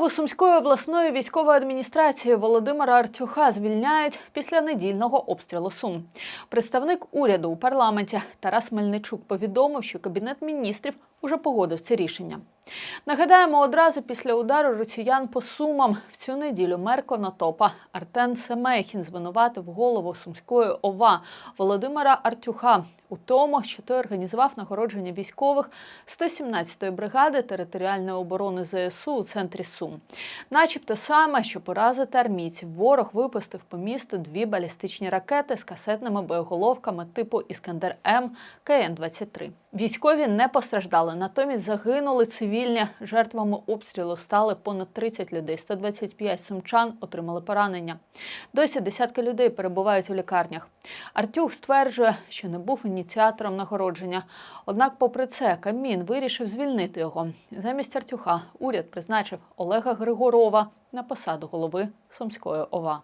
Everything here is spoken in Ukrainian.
Голову Сумської обласної військової адміністрації Володимира Артюха звільняють після недільного обстрілу Сум. Представник уряду у парламенті Тарас Мельничук повідомив, що кабінет міністрів уже погодив це рішення. Нагадаємо, одразу після удару росіян по сумам в цю неділю мер Конотопа Артен Семехін звинуватив голову Сумської ОВА Володимира Артюха у тому, що той організував нагородження військових 117-ї бригади територіальної оборони ЗСУ у центрі Сум. Начебто саме, що поразити армійців, ворог випустив по місту дві балістичні ракети з касетними боєголовками типу Іскандер М КН-23. Військові не постраждали, натомість загинули цивільні. Жертвами обстрілу стали понад 30 людей. 125 сумчан отримали поранення. Досі десятки людей перебувають у лікарнях. Артюх стверджує, що не був ініціатором нагородження. Однак, попри це, Камін вирішив звільнити його. Замість Артюха уряд призначив Олега Григорова на посаду голови Сумської ОВА.